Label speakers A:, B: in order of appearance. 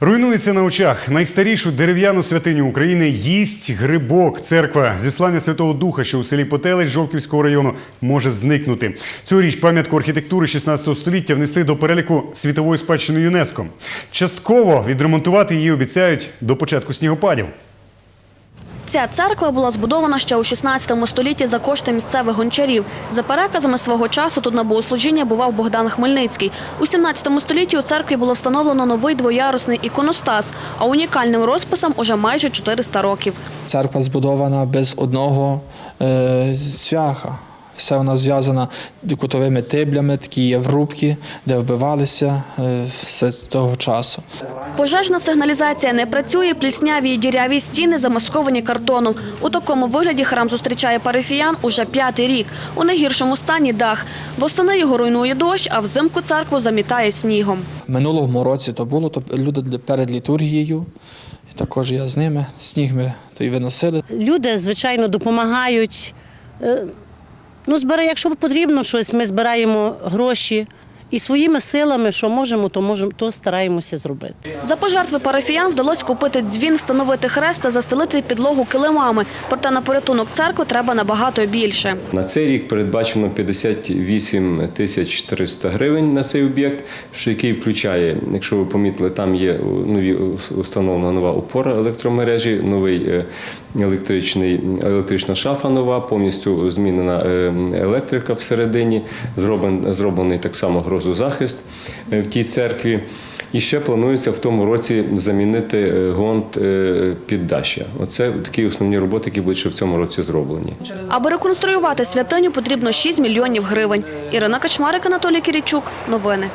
A: Руйнується на очах. Найстарішу дерев'яну святиню України їсть грибок. Церква зіслання Святого Духа, що у селі Потелець Жовківського району, може зникнути. Цьогоріч пам'ятку архітектури 16 століття внесли до переліку світової спадщини ЮНЕСКО. Частково відремонтувати її обіцяють до початку снігопадів.
B: Ця церква була збудована ще у 16 столітті за кошти місцевих гончарів. За переказами свого часу тут на богослужіння бував Богдан Хмельницький. У 17 столітті у церкві було встановлено новий двоярусний іконостас, а унікальним розписам уже майже 400 років.
C: Церква збудована без одного е, цвяха. Все вона зв'язана кутовими тиблями, такі є врубки, де вбивалися е, все того часу.
B: Пожежна сигналізація не працює, плісняві й діряві стіни замасковані картоном. У такому вигляді храм зустрічає парафіян уже п'ятий рік. У найгіршому стані дах. Восени його руйнує дощ, а взимку церкву замітає снігом.
C: Минулому році то було, то люди перед літургією, і також я з ними, сніг ми то й виносили.
D: Люди, звичайно, допомагають. Е, Ну, збирає, якщо потрібно щось, ми збираємо гроші і своїми силами, що можемо, то можемо, то стараємося зробити.
B: За пожертви парафіян вдалося купити дзвін, встановити хрест та застелити підлогу килимами. Проте на порятунок церкви треба набагато більше.
E: На цей рік передбачено 58 тисяч 300 гривень на цей об'єкт, що який включає, якщо ви помітили, там є нові установлена нова опора електромережі, новий е, електричний електрична шафа нова, повністю змінена е, електрика всередині, зроблений, зроблений так само грозозахист е, в тій церкві. І ще планується в тому році замінити е, гонт е, піддаща. Оце такі основні роботи, які будуть ще в цьому році зроблені.
B: Аби реконструювати святиню, потрібно 6 мільйонів гривень. Ірина Качмарик, Анатолій Кірічук. Новини.